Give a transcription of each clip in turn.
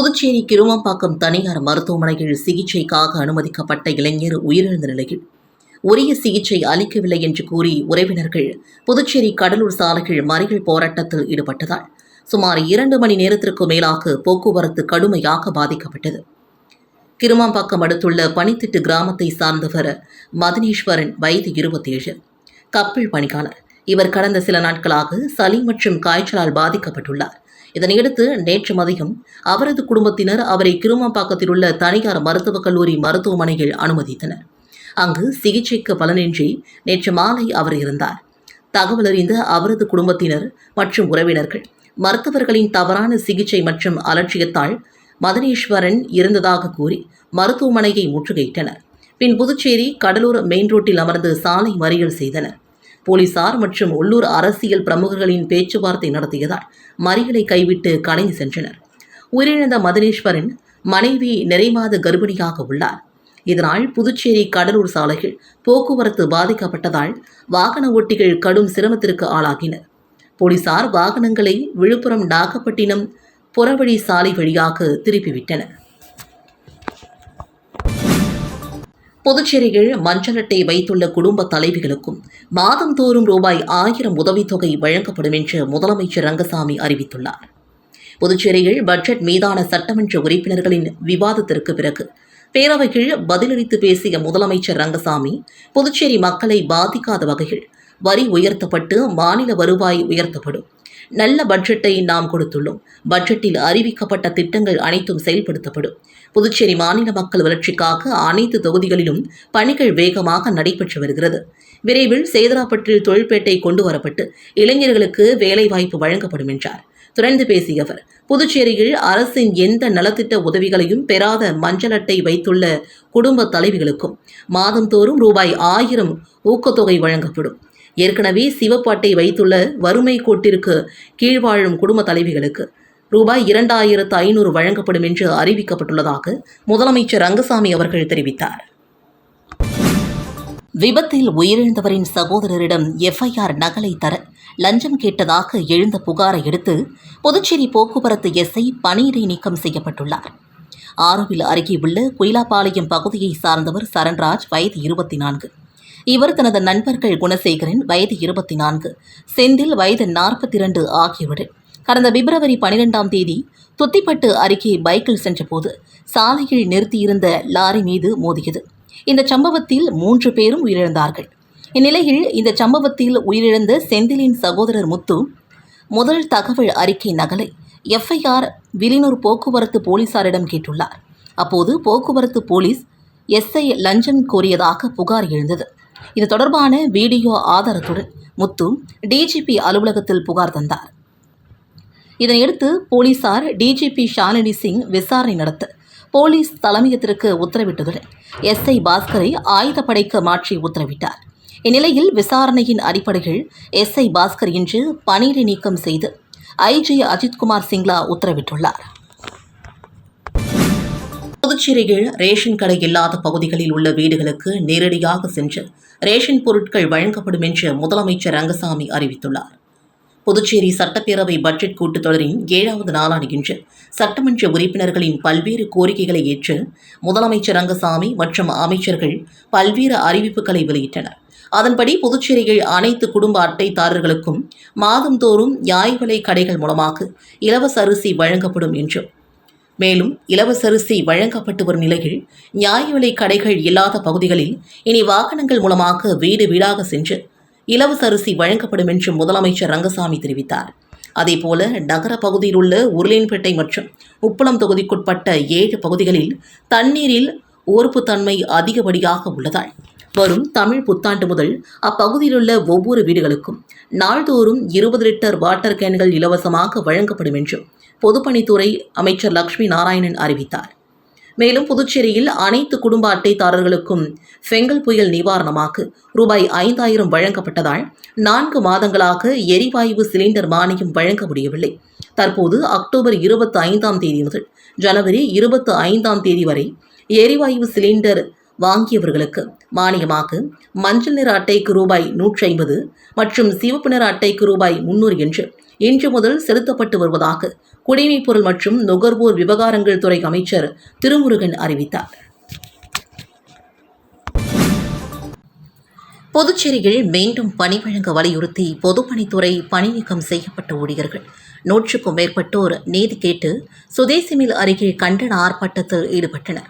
புதுச்சேரி கிருமம்பாக்கம் தனியார் மருத்துவமனையில் சிகிச்சைக்காக அனுமதிக்கப்பட்ட இளைஞர் உயிரிழந்த நிலையில் உரிய சிகிச்சை அளிக்கவில்லை என்று கூறி உறவினர்கள் புதுச்சேரி கடலூர் சாலைகள் மறியல் போராட்டத்தில் ஈடுபட்டதால் சுமார் இரண்டு மணி நேரத்திற்கு மேலாக போக்குவரத்து கடுமையாக பாதிக்கப்பட்டது. கிருமாம்பாக்கம் அடுத்துள்ள பனித்திட்டு கிராமத்தை சார்ந்தவர் மதனீஸ்வரன் வயது இருபத்தி ஏழு கப்பல் பணியாளர். இவர் கடந்த சில நாட்களாக சளி மற்றும் காய்ச்சலால் பாதிக்கப்பட்டுள்ளார். இதனையடுத்து நேற்று மதியம் அவரது குடும்பத்தினர் அவரை கிருமாம்பாக்கத்தில் உள்ள தனியார் மருத்துவக் கல்லூரி மருத்துவமனையில் அனுமதித்தனர். அங்கு சிகிச்சைக்கு பலனின்றி நேற்று மாலை அவர் இருந்தார். தகவல் அறிந்த அவரது குடும்பத்தினர் மற்றும் உறவினர்கள் மருத்துவர்களின் தவறான சிகிச்சை மற்றும் அலட்சியத்தால் மதனீஸ்வரன் இருந்ததாக கூறி மருத்துவமனையை முற்றுகையிட்டனர். பின் புதுச்சேரி கடலூர் மெயின் ரோட்டில் அமர்ந்து சாலை மறியல் செய்தனர். போலீசார் மற்றும் உள்ளூர் அரசியல் பிரமுகர்களின் பேச்சுவார்த்தை நடத்தியதால் மறியலை கைவிட்டு கலைந்து சென்றனர். உயிரிழந்த மதுரேஸ்வரன் மனைவி நிறைமாத கர்ப்பிணியாக உள்ளார். இதனால் புதுச்சேரி கடலூர் சாலையில் போக்குவரத்து பாதிக்கப்பட்டதால் வாகன ஓட்டிகள் கடும் சிரமத்திற்கு ஆளாகினர். போலீசார் வாகனங்களை விழுப்புரம் நாகப்பட்டினம் புறவழி சாலை வழியாக திருப்பிவிட்டனர். புதுச்சேரியில் மஞ்சள் அட்டை வைத்துள்ள குடும்ப தலைவிகளுக்கும் மாதந்தோறும் ரூபாய் ஆயிரம் உதவித்தொகை வழங்கப்படும் என்று முதலமைச்சர் ரங்கசாமி அறிவித்துள்ளார். புதுச்சேரியில் பட்ஜெட் மீதான சட்டமன்ற உறுப்பினர்களின் விவாதத்திற்கு பிறகு பேரவையில் பதிலளித்து பேசிய முதலமைச்சர் ரங்கசாமி புதுச்சேரி மக்களை பாதிக்காத வகையில் வரி உயர்த்தப்பட்டு மாநில வருவாய் உயர்த்தப்படும். நல்ல பட்ஜெட்டை நாம் கொடுத்துள்ளோம். பட்ஜெட்டில் அறிவிக்கப்பட்ட திட்டங்கள் அனைத்தும் செயல்படுத்தப்படும். புதுச்சேரி மாநில மக்கள் வளர்ச்சிக்காக அனைத்து தொகுதிகளிலும் பணிகள் வேகமாக நடைபெற்று வருகிறது. விரைவில் சேதராப்பட்டில் தொழில்பேட்டை கொண்டு வரப்பட்டு இளைஞர்களுக்கு வேலைவாய்ப்பு வழங்கப்படும் என்றார். துறந்து பேசிய அவர் புதுச்சேரியில் அரசின் எந்த நலத்திட்ட உதவிகளையும் பெறாத மஞ்சள் அட்டை வைத்துள்ள குடும்ப தலைவிகளுக்கும் மாதந்தோறும் ரூபாய் ஆயிரம் ஊக்கத்தொகை வழங்கப்படும். ஏற்கனவே சிவப்பாட்டை வைத்துள்ள வறுமை கோட்டிற்கு கீழ் வாழும் குடும்ப தலைவிகளுக்கு ரூபாய் இரண்டாயிரத்து ஐநூறு வழங்கப்படும் என்று அறிவிக்கப்பட்டுள்ளதாக முதலமைச்சர் ரங்கசாமி அவர்கள் தெரிவித்தார். விபத்தில் உயிரிழந்தவரின் சகோதரரிடம் எஃப்ஐஆர் நகலை தர லஞ்சம் கேட்டதாக எழுந்த புகாரை எடுத்து புதுச்சேரி போக்குவரத்து எஸ்ஐ பணியிடை நீக்கம் செய்யப்பட்டுள்ளார். ஆரோவில் அருகே உள்ள குயிலாப்பாளையம் பகுதியை சார்ந்தவர் சரண்ராஜ் வயது இருபத்தி நான்கு. இவர் தனது நண்பர்கள் குணசேகரன் வயது இருபத்தி நான்கு செந்தில் வயது நாற்பத்தி இரண்டு ஆகியோருடன் கடந்த பிப்ரவரி பனிரெண்டாம் தேதி துத்திப்பட்டு அருகே பைக்கில் சென்றபோது சாலையில் நிறுத்தியிருந்த லாரி மீது மோதியது. இந்த சம்பவத்தில் மூன்று பேரும் உயிரிழந்தார்கள். இந்நிலையில் இந்த சம்பவத்தில் உயிரிழந்த செந்திலின் சகோதரர் முத்து முதல் தகவல் அறிக்கை நகலை எஃப்ஐஆர் விலினூர் போக்குவரத்து போலீசாரிடம் கேட்டுள்ளார். அப்போது போக்குவரத்து போலீஸ் எஸ்ஐ லஞ்சம் கோரியதாக புகார் எழுந்தது. இது தொடர்பான வீடியோ ஆதாரத்துடன் முத்து டிஜிபி அலுவலகத்தில் புகார் தந்தார். இதனையடுத்து போலீசார் டிஜிபி ஷாலினி சிங் விசாரணை நடத்த போலீஸ் தலைமையகத்திற்கு உத்தரவிட்டதுடன் எஸ்ஐ பாஸ்கரை ஆயுதப்படைக்கு மாற்றி உத்தரவிட்டார். இந்நிலையில் விசாரணையின் அடிப்படையில் எஸ்ஐ பாஸ்கர் இன்று பணியிடை நீக்கம் செய்து ஐஜி அஜித்குமார் சிங்லா உத்தரவிட்டுள்ளார். புதுச்சேரியில் ரேஷன் கடை இல்லாத பகுதிகளில் உள்ள வீடுகளுக்கு நேரடியாக சென்று ரேஷன் பொருட்கள் வழங்கப்படும் என்று முதலமைச்சர் ரங்கசாமி அறிவித்துள்ளார். புதுச்சேரி சட்டப்பேரவை பட்ஜெட் கூட்டத்தொடரின் ஏழாவது நாளான இன்று சட்டமன்ற உறுப்பினர்களின் பல்வேறு கோரிக்கைகளை ஏற்று முதலமைச்சர் ரங்கசாமி மற்றும் அமைச்சர்கள் பல்வேறு அறிவிப்புகளை வெளியிட்டனர். அதன்படி புதுச்சேரியில் அனைத்து குடும்ப அட்டைதாரர்களுக்கும் மாதந்தோறும் நியாய விலை கடைகள் மூலமாக இலவச அரிசி வழங்கப்படும் என்றும் மேலும் இலவச அரிசி வழங்கப்பட்டு வரும் நிலையில் நியாய விலை கடைகள் இல்லாத பகுதிகளில் இனி வாகனங்கள் மூலமாக வீடு வீடாக சென்று இலவச அரிசி வழங்கப்படும் என்று முதலமைச்சர் ரங்கசாமி தெரிவித்தார். அதேபோல நகர பகுதியில் உள்ள உருளையன்பேட்டை மற்றும் உப்பளம் தொகுதிக்குட்பட்ட ஏழு பகுதிகளில் தண்ணீரில் ஓர்ப்புத்தன்மை அதிகப்படியாக உள்ளதால் வரும் தமிழ் புத்தாண்டு முதல் அப்பகுதியிலுள்ள ஒவ்வொரு வீடுகளுக்கும் நாள்தோறும் இருபது லிட்டர் வாட்டர் கேன்கள் இலவசமாக வழங்கப்படும் என்றும் பொதுப்பணித்துறை அமைச்சர் லக்ஷ்மி நாராயணன் அறிவித்தார். மேலும் புதுச்சேரியில் அனைத்து குடும்ப அட்டைதாரர்களுக்கும் செங்கல் புயல் நிவாரணமாக ரூபாய் ஐந்தாயிரம் வழங்கப்பட்டதால் நான்கு மாதங்களாக எரிவாயு சிலிண்டர் மானியம் வழங்க முடியவில்லை. தற்போது அக்டோபர் இருபத்தி ஐந்தாம் தேதி முதல் ஜனவரி இருபத்தி ஐந்தாம் தேதி வரை எரிவாயு சிலிண்டர் வாங்கியவர்களுக்கு மானியமாக மஞ்சள் நிற அட்டைக்கு ரூபாய் நூற்றி ஐம்பது மற்றும் சிவப்பு நிற அட்டைக்கு ரூபாய் முன்னூறு என்று இன்று முதல் செலுத்தப்பட்டு வருவதாக குடிமைப் பொருள் மற்றும் நுகர்வோர் விவகாரங்கள் துறை அமைச்சர் திருமுருகன் அறிவித்தார். புதுச்சேரியில் மீண்டும் பணி வழங்க வலியுறுத்தி பொதுப்பணித்துறை பணிநீக்கம் செய்யப்பட்ட ஊழியர்கள். நூற்றுக்கும் மேற்பட்டோர் நீதி கேட்டு சுதேசி மில் அருகே கண்டன ஆர்ப்பாட்டத்தில் ஈடுபட்டனர்.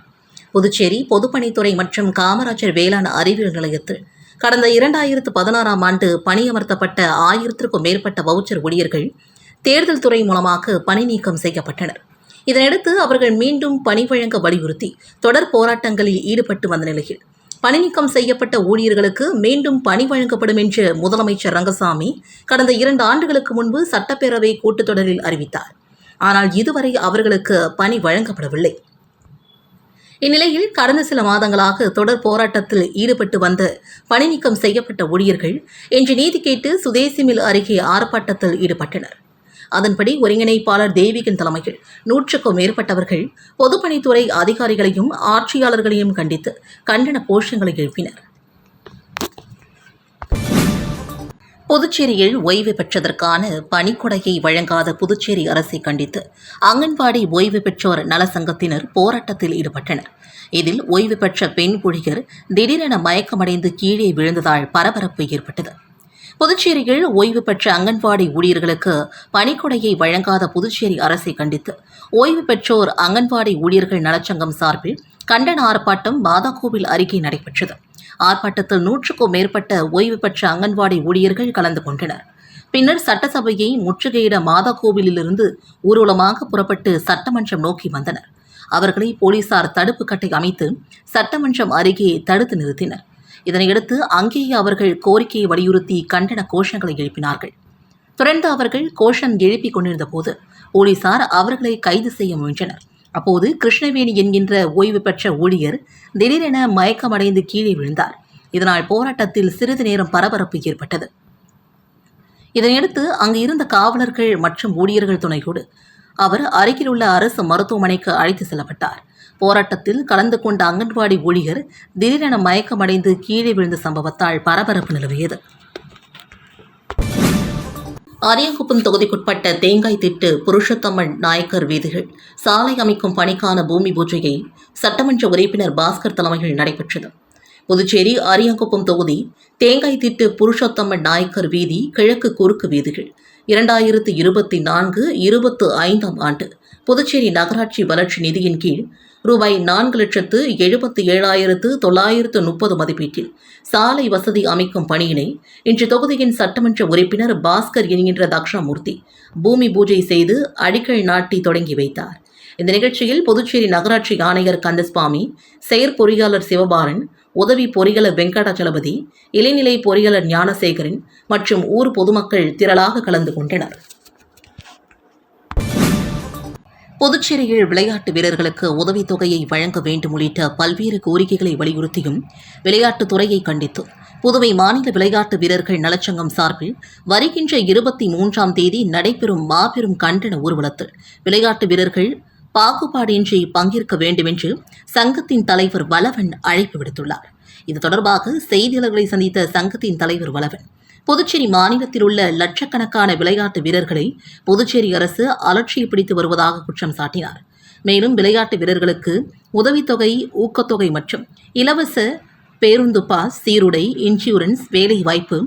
புதுச்சேரி பொதுப்பணித்துறை மற்றும் காமராஜர் வேளாண் அறிவியல் நிலையத்தில் கடந்த இரண்டாயிரத்து பதினாறாம் ஆண்டு பணியமர்த்தப்பட்ட ஆயிரத்திற்கும் மேற்பட்ட வவுச்சர் ஊழியர்கள் தேர்தல் துறை மூலமாக பணி நீக்கம் செய்யப்பட்டனர். இதனையடுத்து அவர்கள் மீண்டும் பணி வழங்க வலியுறுத்தி தொடர் போராட்டங்களில் ஈடுபட்டு வந்த நிலையில் பணி நீக்கம் செய்யப்பட்ட ஊழியர்களுக்கு மீண்டும் பணி வழங்கப்படும் என்று முதலமைச்சர் ரங்கசாமி கடந்த இரண்டு ஆண்டுகளுக்கு முன்பு சட்டப்பேரவை கூட்டத்தொடரில் அறிவித்தார். ஆனால் இதுவரை அவர்களுக்கு பணி வழங்கப்படவில்லை. இந்நிலையில் கடந்த சில மாதங்களாக தொடர் போராட்டத்தில் ஈடுபட்டு வந்த பணி நீக்கம் செய்யப்பட்ட ஊழியர்கள் இன்று நீதி கேட்டு சுதேசி மில் அருகே ஆர்ப்பாட்டத்தில் ஈடுபட்டனர். அதன்படி ஒருங்கிணைப்பாளர் தேவிகன் தலைமையில் நூற்றுக்கும் மேற்பட்டவர்கள் பொதுப்பணித்துறை அதிகாரிகளையும் ஆட்சியாளர்களையும் கண்டித்து கண்டன கோஷங்களை எழுப்பினர். புதுச்சேரியில் ஓய்வு பெற்றதற்கான பணிக்கொடையை வழங்காத புதுச்சேரி அரசை கண்டித்து அங்கன்வாடி ஓய்வு பெற்றோர் நல சங்கத்தினர் போராட்டத்தில் ஈடுபட்டனர். இதில் ஓய்வு பெற்ற பெண் ஊழியர் திடீரென மயக்கமடைந்து கீழே விழுந்ததால் பரபரப்பு ஏற்பட்டது. புதுச்சேரியில் ஓய்வு பெற்ற அங்கன்வாடி ஊழியர்களுக்கு பணிக்கொடையை வழங்காத புதுச்சேரி அரசை கண்டித்து ஓய்வு பெற்றோர் அங்கன்வாடி ஊழியர்கள் நலச்சங்கம் சார்பில் கண்டன ஆர்ப்பாட்டம் மாதாக்கோவில் அருகே நடைபெற்றது. ஆர்ப்பாட்டத்தில் நூற்றுக்கும் மேற்பட்ட ஓய்வு பெற்ற அங்கன்வாடி ஊழியர்கள் கலந்து கொண்டனர். பின்னர் சட்டசபையை முற்றுகையிட மாதாக்கோவிலிருந்து ஊர்வலமாக புறப்பட்டு சட்டமன்றம் நோக்கி வந்தனர். அவர்களை போலீசார் தடுப்பு கட்டை அமைத்து சட்டமன்றம் அருகே தடுத்து நிறுத்தினர். இதனையடுத்து அங்கேயே அவர்கள் கோரிக்கையை வலியுறுத்தி கண்டன கோஷங்களை எழுப்பினார்கள். தொடர்ந்து அவர்கள் கோஷம் எழுப்பிக் கொண்டிருந்த போது போலீசார் அவர்களை கைது செய்ய முயன்றனர். அப்போது கிருஷ்ணவேணி என்கின்ற ஓய்வு பெற்ற ஊழியர் திடீரென மயக்கமடைந்து கீழே விழுந்தார். இதனால் போராட்டத்தில் சிறிது நேரம் பரபரப்பு ஏற்பட்டது. இதனையடுத்து அங்கு இருந்த காவலர்கள் மற்றும் ஊழியர்கள் துணையோடு அவர் அருகிலுள்ள அரசு மருத்துவமனைக்கு அழைத்து செல்லப்பட்டார். போராட்டத்தில் கலந்து கொண்ட அங்கன்வாடி ஊழியர் திடீரென மயக்கமடைந்து கீழே விழுந்த சம்பவத்தால் பரபரப்பு நிலவியது. அரியங்குப்பம் தொகுதிக்குட்பட்ட தேங்காய் திட்டு புருஷோத்தம்மன் நாயக்கர் வீதிகள் சாலை அமைக்கும் பணிக்கான பூமி பூஜையை சட்டமன்ற உறுப்பினர் பாஸ்கர் தலைமையில் நடைபெற்றது. புதுச்சேரி அரியங்குப்பம் தொகுதி தேங்காய் திட்டு புருஷோத்தம்மன் நாயக்கர் வீதி கிழக்கு குறுக்கு வீதிகள் இரண்டாயிரத்து இருபத்தி நான்கு இருபத்து ஐந்தாம் ஆண்டு புதுச்சேரி நகராட்சி வளர்ச்சி நிதியின் கீழ் ரூபாய் நான்கு லட்சத்து எழுபத்தி ஏழாயிரத்து தொள்ளாயிரத்து முப்பது மதிப்பீட்டில் சாலை வசதி அமைக்கும் பணியினை இன்று தொகுதியின் சட்டமன்ற உறுப்பினர் பாஸ்கர் என்கின்ற தக்ஷாமூர்த்தி பூமி பூஜை செய்து அடிக்கல் நாட்டி தொடங்கி வைத்தார். இந்த நிகழ்ச்சியில் புதுச்சேரி நகராட்சி ஆணையர் கந்தசுவாமி செயற்பொறியாளர் சிவபாலன் உதவி பொறியாளர் வெங்கடாச்சலபதி இளைநிலை பொறியாளர் ஞானசேகரன் மற்றும் ஊர் பொதுமக்கள் திரளாக கலந்து கொண்டனர். புதுச்சேரியில் விளையாட்டு வீரர்களுக்கு உதவித்தொகையை வழங்க வேண்டும் உள்ளிட்ட பல்வேறு கோரிக்கைகளை வலியுறுத்தியும் விளையாட்டுத் துறையை புதுவை மாநில விளையாட்டு வீரர்கள் நலச்சங்கம் சார்பில் வருகின்ற இருபத்தி மூன்றாம் தேதி நடைபெறும் மாபெரும் கண்டன ஊர்வலத்தில் விளையாட்டு வீரர்கள் பாகுபாடின்றி பங்கேற்க வேண்டுமென்று சங்கத்தின் தலைவர் வலவன் அழைப்பு விடுத்துள்ளார். இது தொடர்பாக செய்தியாளர்களை சந்தித்த சங்கத்தின் தலைவர் வலவன் புதுச்சேரி மாநிலத்தில் உள்ள லட்சக்கணக்கான விளையாட்டு வீரர்களை புதுச்சேரி அரசு அலட்சியப்பிடித்து வருவதாக குற்றம் சாட்டினார். மேலும் விளையாட்டு வீரர்களுக்கு உதவித்தொகை ஊக்கத்தொகை மற்றும் இலவச பேருந்து பாஸ் சீருடை இன்சூரன்ஸ் வேலைவாய்ப்பு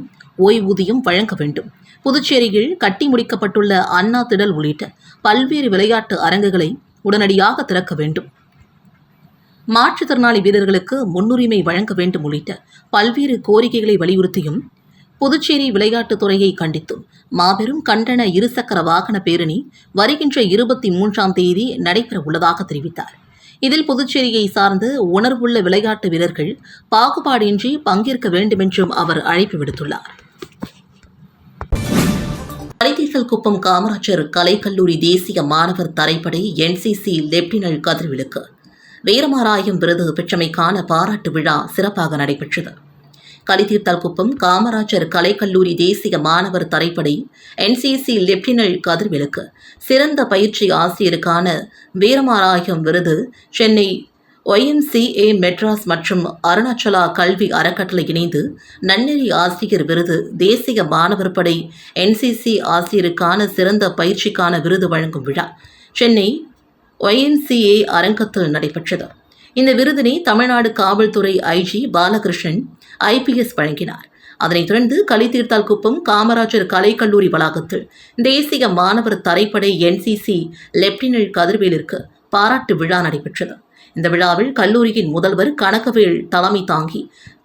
ஓய்வூதியம் வழங்க வேண்டும். புதுச்சேரியில் கட்டி முடிக்கப்பட்டுள்ள அண்ணா திடல் உள்ளிட்ட பல்வேறு விளையாட்டு அரங்குகளை உடனடியாக திறக்க வேண்டும். மாற்றுத்திறனாளி வீரர்களுக்கு முன்னுரிமை வழங்க வேண்டும் உள்ளிட்ட பல்வேறு கோரிக்கைகளை வலியுறுத்தியும் புதுச்சேரி விளையாட்டுத் துறையை கண்டித்தும் மாபெரும் கண்டன இருசக்கர வாகன பேரணி வருகின்ற இருபத்தி மூன்றாம் தேதி நடைபெற உள்ளதாக தெரிவித்தார். இதில் புதுச்சேரியை சார்ந்து உணர்வுள்ள விளையாட்டு வீரர்கள் பாகுபாடின்றி பங்கேற்க வேண்டுமென்றும் அவர் அழைப்பு விடுத்துள்ளார். கலைதீசல் குப்பம் காமராஜர் கலைக்கல்லூரி தேசிய மாணவர் தரைப்படை என்சிசி லெப்டினல் கதிர்விலுக்கு வீரமாராயம் விருது பெற்றமைக்கான பாராட்டு விழா சிறப்பாக நடைபெற்றது. கலிதீர்த்தல் குப்பம் காமராஜர் கலைக்கல்லூரி தேசிய மாணவர் தரைப்படை என்சிசி லெப்டினல் கதிர்விலுக்கு சிறந்த பயிற்சி ஆசிரியருக்கான வீரமாராயம் விருது சென்னை ஒய்எம்சிஏ மெட்ராஸ் மற்றும் அருணாச்சலா கல்வி அறக்கட்டளை இணைந்து நன்னெறி ஆசிரியர் விருது தேசிய மாணவர் படை என்சிசி ஆசிரியருக்கான சிறந்த பயிற்சிக்கான விருது வழங்கும் விழா சென்னை ஒய்எம்சிஏ அரங்கத்தில் நடைபெற்றது. இந்த விருதினை தமிழ்நாடு காவல்துறை ஐஜி பாலகிருஷ்ணன் ஐபிஎஸ் வழங்கினார். அதனைத் தொடர்ந்து கலித்தீர்த்தால் குப்பம் காமராஜர் கலைக்கல்லூரி வளாகத்தில் தேசிய மாணவர் தரைப்படை என்சிசி லெப்டினன்ட் கதிர்வேலிற்கு பாராட்டு விழா நடைபெற்றது. இந்த விழாவில் கல்லூரியின் முதல்வர் கனகவேல் தலைமை தாங்கி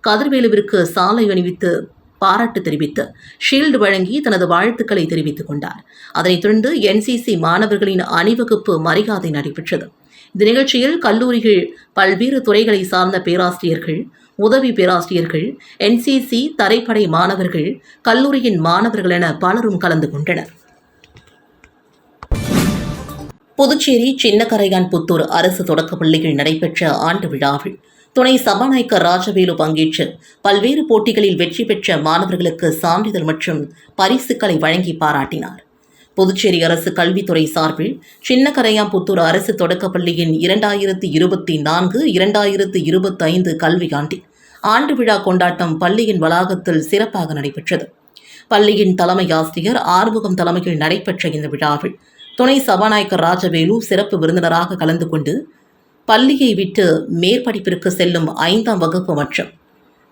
கதிர்வேலுவிற்கு சாலை அணிவித்து பாராட்டு தெரிவித்து ஷீல்டு வழங்கி தனது வாழ்த்துக்களை தெரிவித்துக் கொண்டார். அதனைத் தொடர்ந்து என்சிசி மாணவர்களின் அணிவகுப்பு மரியாதை நடைபெற்றது. இந்த நிகழ்ச்சியில் கல்லூரிகள் பல்வேறு துறைகளை சார்ந்த பேராசிரியர்கள் உதவி பேராசிரியர்கள் என்சிசி தரைப்படை மாணவர்கள் கல்லூரியின் மாணவர்கள் என பலரும் கலந்து கொண்டனர். புதுச்சேரி சின்னக்கரையான் புத்தூர் அரசு தொடக்க பள்ளியில் நடைபெற்ற ஆண்டு விழாவில் துணை சபாநாயகர் ராஜவேலு பங்கேற்று பல்வேறு போட்டிகளில் வெற்றி பெற்ற மாணவர்களுக்கு சான்றிதழ் மற்றும் பரிசுகளை வழங்கி பாராட்டினார். புதுச்சேரி அரசு கல்வித்துறை சார்பில் சின்னக்கரையாம்புத்தூர் அரசு தொடக்கப்பள்ளியின் இரண்டாயிரத்து இருபத்தி நான்கு இரண்டாயிரத்து இருபத்தைந்து கல்வியாண்டில் ஆண்டு விழா கொண்டாட்டம் பள்ளியின் வளாகத்தில் சிறப்பாக நடைபெற்றது. பள்ளியின் தலைமை ஆசிரியர் ஆறுமுகம் தலைமையில் நடைபெற்ற இந்த விழாவில் துணை சபாநாயகர் ராஜவேலு சிறப்பு விருந்தினராக கலந்து கொண்டு பள்ளியை விட்டு மேற்படிப்பிற்கு செல்லும் ஐந்தாம் வகுப்பு மற்றும்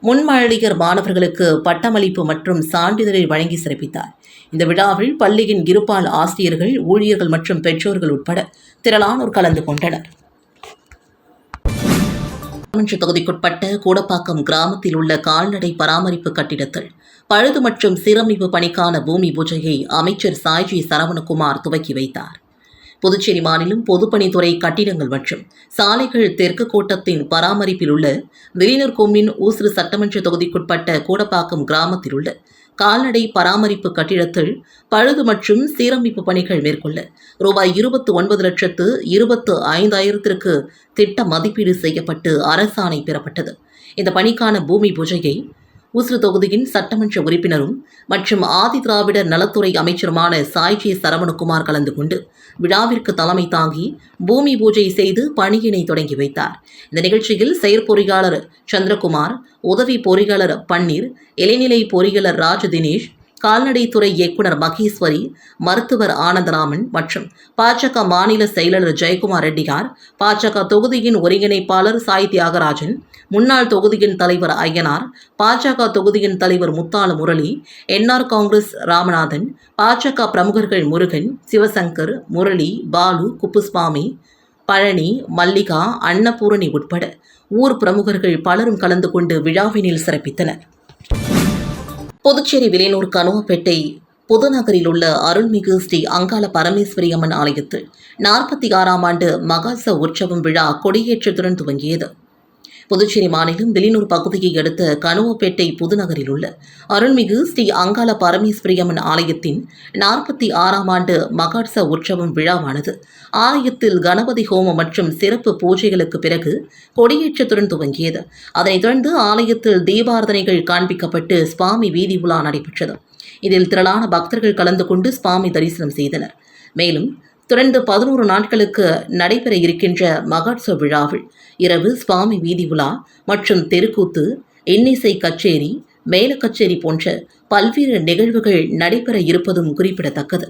முன்மழலியர் மாணவர்களுக்கு பட்டமளிப்பு மற்றும் சான்றிதழை வழங்கி சிறப்பித்தார். இந்த விழாவில் பள்ளியின் இருபால் ஆசிரியர்கள் ஊழியர்கள் மற்றும் பெற்றோர்கள் உட்பட திரளானோர் கலந்து கொண்டனர். சட்டமன்ற தொகுதிக்குட்பட்ட கூடப்பாக்கம் கிராமத்தில் உள்ள கால்நடை பராமரிப்பு கட்டிடத்தில் பழுது மற்றும் சீரமைப்பு பணிக்கான பூமி பூஜையை அமைச்சர் சாய்ஜி சரவணகுமார் துவக்கி வைத்தார். புதுச்சேரி மாநிலம் பொதுப்பணித்துறை கட்டிடங்கள் மற்றும் சாலைகள் தெற்கு கோட்டத்தின் பராமரிப்பில் உள்ள வெளியூர் கொம்மின் ஊசுறு சட்டமன்ற தொகுதிக்குட்பட்ட கூடப்பாக்கம் கிராமத்தில் உள்ள கால்நடை பராமரிப்பு கட்டிடத்தில் பழுது மற்றும் சீரமைப்பு பணிகள் மேற்கொள்ள ரூபாய் இருபத்து ஒன்பது லட்சத்து இருபத்து ஐந்தாயிரத்திற்கு திட்ட மதிப்பீடு செய்யப்பட்டு அரசாணை பெறப்பட்டது. இந்த பணிக்கான பூமி பூஜையை உசுறு தொகுதியின் சட்டமன்ற உறுப்பினரும் மற்றும் ஆதி திராவிடர் நலத்துறை அமைச்சருமான சாய்ஜி சரவணகுமார் கலந்து கொண்டு விழாவிற்கு தலைமை தாங்கி பூமி பூஜை செய்து பணியினை தொடங்கி வைத்தார். இந்த நிகழ்ச்சியில் செயற்பொறியாளர் சந்திரகுமார் உதவி பொறியாளர் பன்னீர் இளைநிலை பொறியாளர் ராஜ் தினேஷ் கால்நடைத்துறை இயக்குனர் மகேஸ்வரி மருத்துவர் ஆனந்தராமன் மற்றும் பாஜக மாநில செயலாளர் ஜெயக்குமார் ரெட்டியார் பாஜக தொகுதியின் ஒருங்கிணைப்பாளர் சாய் தியாகராஜன் முன்னாள் தொகுதியின் தலைவர் ஐயனார் பாஜக தொகுதியின் தலைவர் முத்தாள முரளி என்ஆர் காங்கிரஸ் ராமநாதன் பாஜக பிரமுகர்கள் முருகன் சிவசங்கர் முரளி பாலு குப்புஸ்வாமி பழனி மல்லிகா அன்னபூரணி உட்பட ஊர் பிரமுகர்கள் பலரும் கலந்து கொண்டு விழாவினில் சிறப்பித்தனர். புதுச்சேரி விலையூர் கனுவப்பேட்டை புதுநகரில் உள்ள அருள்மிகு ஸ்ரீ அங்காள பரமேஸ்வரி அம்மன் ஆலயத்தில் நாற்பத்தி ஆறாம் ஆண்டு மகாச உற்சவம் விழா கொடியேற்றத்துடன் துவங்கியது. புதுச்சேரி மாநிலம் வெளியூர் பகுதியை அடுத்த கனுவப்பேட்டை புதுநகரில் உள்ள அருள்மிகு ஸ்ரீ அங்காள பரமேஸ்வரியம்மன் ஆலயத்தின் நாற்பத்தி ஆறாம் ஆண்டு மகாட்ச உற்சவம் விழாவானது. ஆலயத்தில் கணபதி ஹோமம் மற்றும் சிறப்பு பூஜைகளுக்கு பிறகு கொடியேற்றத்துடன் துவங்கியது. அதனைத் தொடர்ந்து ஆலயத்தில் தீபாரதனைகள் காண்பிக்கப்பட்டு சுவாமி வீதி உலா நடைபெற்றது. இதில் திரளான பக்தர்கள் கலந்து கொண்டு சுவாமி தரிசனம் செய்தனர். மேலும் தொடர்ந்து பதினோரு நாட்களுக்கு நடைபெற இருக்கின்ற மகோத்சவ விழாவில் இரவு சுவாமி வீதி உலா மற்றும் தெருக்கூத்து இன்னிசை கச்சேரி மேல கச்சேரி போன்ற பல்வேறு நிகழ்வுகள் நடைபெற இருப்பதும் குறிப்பிடத்தக்கது.